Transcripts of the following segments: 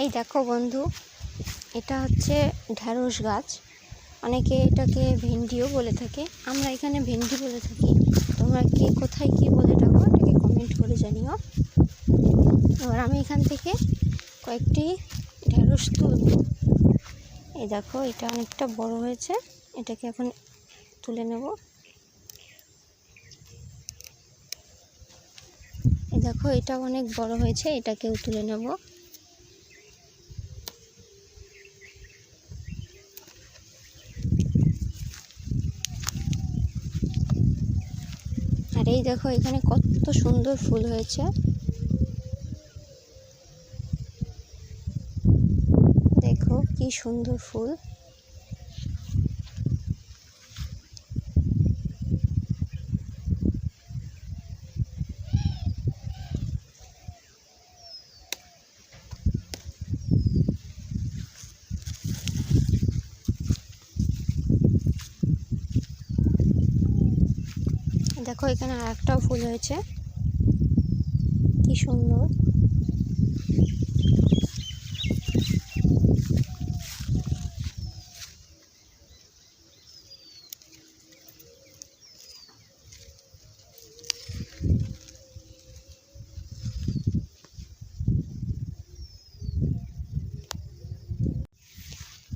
এই দেখো বন্ধু, এটা হচ্ছে ঢ্যাঁড়স গাছ। অনেকে এটাকে ভেন্ডিও বলে থাকে। আমরা এখানে ভেন্ডি বলে থাকি। তোমরা কে কোথায় কি বলে থাকো এটাকে কমেন্ট করে জানিও। এবার আমি এখান থেকে কয়েকটি ঢ্যাঁড়স তুলব। এই দেখো, এটা অনেকটা বড় হয়েছে। এটাকে এখন তুলে নেব। এই দেখো, এটা অনেক বড় হয়েছে। এটাকেও তুলে নেব। এই দেখো এখানে কত সুন্দর ফুল হয়েছে। দেখো কি সুন্দর ফুল। দেখো এখানে আর একটাও ফুল হয়েছে। কি সুন্দর।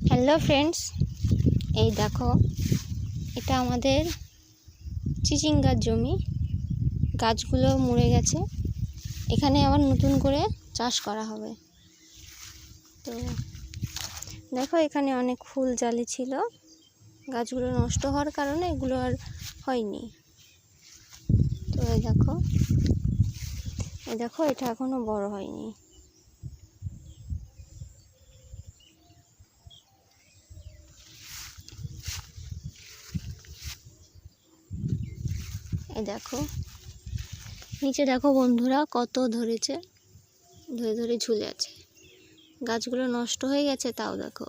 হ্যালো ফ্রেন্ডস এই দেখো এটা আমাদের চিচিঙ্গার জমি, গাছগুলো মরে গেছে। এখানে আবার নতুন করে চাষ করা হবে। তো দেখো এখানে অনেক ফুল জালি ছিল। গাছগুলো নষ্ট হওয়ার কারণে এগুলো আর হয়নি। তো এই দেখো এই দেখো, এটা এখনও বড় হয়নি। দেখো। নিচে দেখো বন্ধুরা কত ধরেছে, ধরে ধরে ঝুলে আছে। গাছগুলো নষ্ট হয়ে গেছে তাও দেখো।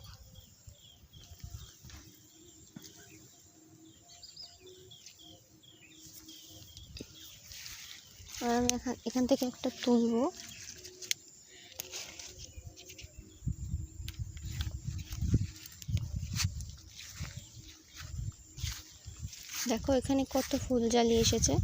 আমি এখান থেকে একটা তুলবো। দেখো এখানে কত ফুল জ্বালিয়ে এসেছে।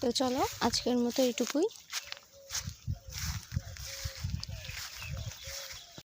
তো চলো আজকের মতো এইটুকুই।